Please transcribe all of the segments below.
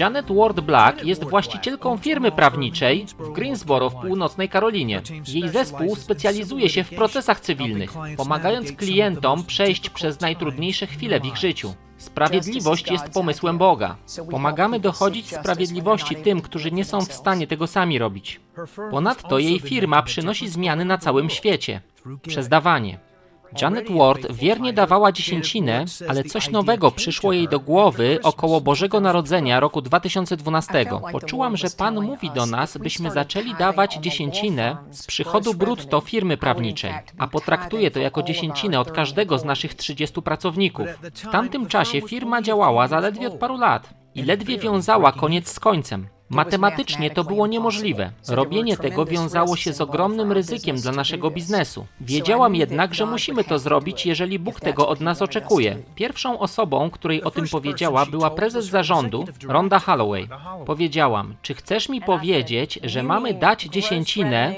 Janet Ward Black jest właścicielką firmy prawniczej w Greensboro w północnej Karolinie. Jej zespół specjalizuje się w procesach cywilnych, pomagając klientom przejść przez najtrudniejsze chwile w ich życiu. Sprawiedliwość jest pomysłem Boga. Pomagamy dochodzić sprawiedliwości tym, którzy nie są w stanie tego sami robić. Ponadto jej firma przynosi zmiany na całym świecie przez dawanie. Janet Ward wiernie dawała dziesięcinę, ale coś nowego przyszło jej do głowy około Bożego Narodzenia roku 2012. Poczułam, że Pan mówi do nas, byśmy zaczęli dawać dziesięcinę z przychodu brutto firmy prawniczej, a potraktuję to jako dziesięcinę od każdego z naszych 30 pracowników. W tamtym czasie firma działała zaledwie od paru lat i ledwie wiązała koniec z końcem. Matematycznie to było niemożliwe. Robienie tego wiązało się z ogromnym ryzykiem dla naszego biznesu. Wiedziałam jednak, że musimy to zrobić, jeżeli Bóg tego od nas oczekuje. Pierwszą osobą, której o tym powiedziała, była prezes zarządu, Rhonda Holloway. Powiedziałam, czy chcesz mi powiedzieć, że mamy dać dziesięcinę,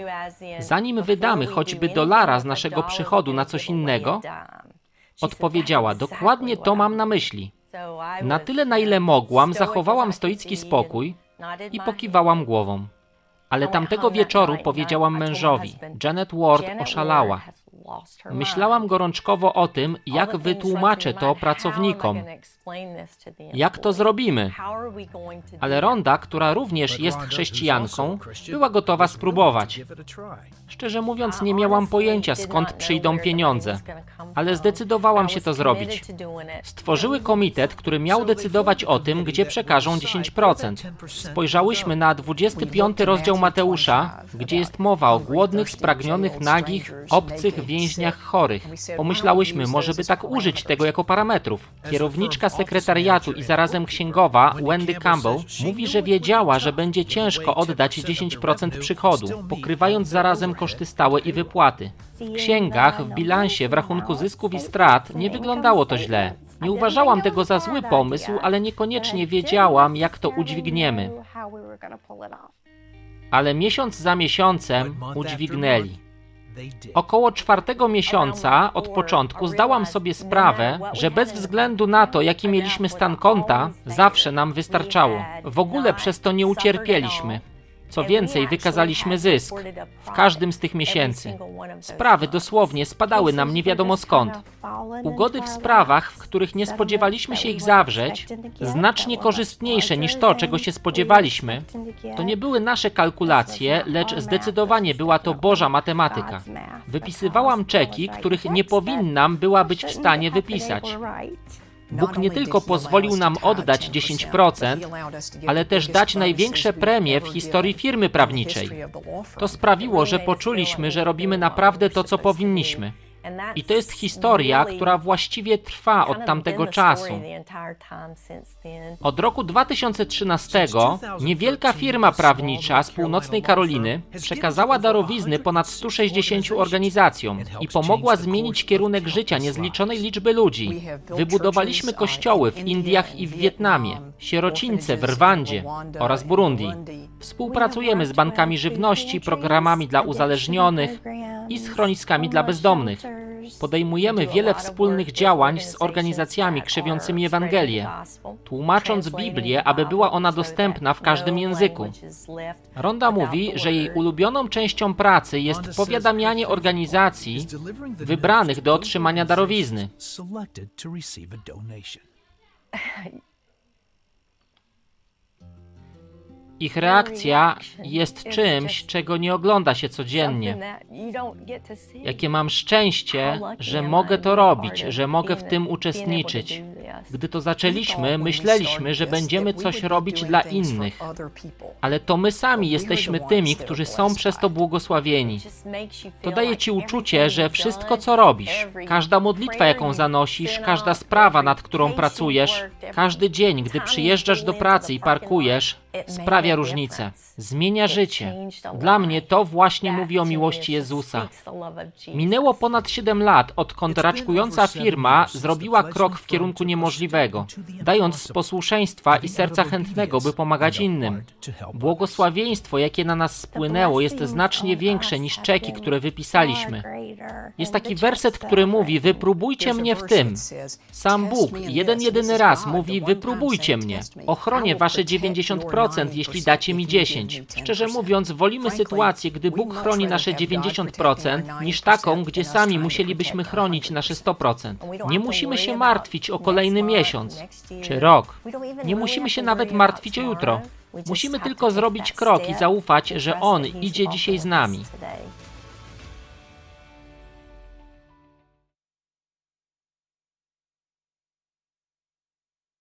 zanim wydamy choćby dolara z naszego przychodu na coś innego? Odpowiedziała, dokładnie to mam na myśli. Na tyle, na ile mogłam, zachowałam stoicki spokój i pokiwałam głową. Ale tamtego wieczoru powiedziałam mężowi, Janet Ward oszalała. Myślałam gorączkowo o tym, jak wytłumaczę to pracownikom. Jak to zrobimy? Ale Ronda, która również jest chrześcijanką, była gotowa spróbować. Szczerze mówiąc, nie miałam pojęcia skąd przyjdą pieniądze, ale zdecydowałam się to zrobić. Stworzyły komitet, który miał decydować o tym, gdzie przekażą 10%. Spojrzałyśmy na 25 rozdział Mateusza, gdzie jest mowa o głodnych, spragnionych, nagich, obcych więźniach chorych. Pomyślałyśmy, może by tak użyć tego jako parametrów. Kierowniczka sekretariatu i zarazem księgowa Wendy Campbell mówi, że wiedziała, że będzie ciężko oddać 10% przychodu, pokrywając zarazem koszty stałe i wypłaty. W księgach, w bilansie, w rachunku zysków i strat nie wyglądało to źle. Nie uważałam tego za zły pomysł, ale niekoniecznie wiedziałam, jak to udźwigniemy. Ale miesiąc za miesiącem udźwignęli. Około czwartego miesiąca od początku zdałam sobie sprawę, że bez względu na to, jaki mieliśmy stan konta, zawsze nam wystarczało. W ogóle przez to nie ucierpieliśmy. Co więcej, wykazaliśmy zysk w każdym z tych miesięcy. Sprawy dosłownie spadały nam nie wiadomo skąd. Ugody w sprawach, w których nie spodziewaliśmy się ich zawrzeć, znacznie korzystniejsze niż to, czego się spodziewaliśmy, to nie były nasze kalkulacje, lecz zdecydowanie była to Boża matematyka. Wypisywałam czeki, których nie powinnam była być w stanie wypisać. Bóg nie tylko pozwolił nam oddać 10%, ale też dać największe premie w historii firmy prawniczej. To sprawiło, że poczuliśmy, że robimy naprawdę to, co powinniśmy. I to jest historia, która właściwie trwa od tamtego czasu. Od roku 2013 niewielka firma prawnicza z północnej Karoliny przekazała darowizny ponad 160 organizacjom i pomogła zmienić kierunek życia niezliczonej liczby ludzi. Wybudowaliśmy kościoły w Indiach i w Wietnamie, sierocińce w Rwandzie oraz Burundi. Współpracujemy z bankami żywności, programami dla uzależnionych i schroniskami dla bezdomnych. Podejmujemy wiele wspólnych działań z organizacjami krzewiącymi Ewangelię, tłumacząc Biblię, aby była ona dostępna w każdym języku. Ronda mówi, że jej ulubioną częścią pracy jest powiadamianie organizacji wybranych do otrzymania darowizny. Ich reakcja jest czymś, czego nie ogląda się codziennie. Jakie mam szczęście, że mogę to robić, że mogę w tym uczestniczyć. Gdy to zaczęliśmy, myśleliśmy, że będziemy coś robić dla innych, ale to my sami jesteśmy tymi, którzy są przez to błogosławieni. To daje ci uczucie, że wszystko, co robisz, każda modlitwa, jaką zanosisz, każda sprawa, nad którą pracujesz, każdy dzień, gdy przyjeżdżasz do pracy i parkujesz, sprawia różnicę, zmienia życie. Dla mnie to właśnie mówi o miłości Jezusa. Minęło ponad 7 lat, odkąd raczkująca firma zrobiła krok w kierunku niemożliwego, dając posłuszeństwa i serca chętnego, by pomagać innym. Błogosławieństwo, jakie na nas spłynęło, jest znacznie większe niż czeki, które wypisaliśmy. Jest taki werset, który mówi: Wypróbujcie mnie w tym. Sam Bóg jeden jedyny raz mówi: Wypróbujcie mnie. Ochronię wasze 90%, jeśli dacie mi 10. Szczerze mówiąc, wolimy sytuację, gdy Bóg chroni nasze 90%, niż taką, gdzie sami musielibyśmy chronić nasze 100%. Nie musimy się martwić o kolejny miesiąc czy rok. Nie musimy się nawet martwić o jutro. Musimy tylko zrobić krok i zaufać, że On idzie dzisiaj z nami.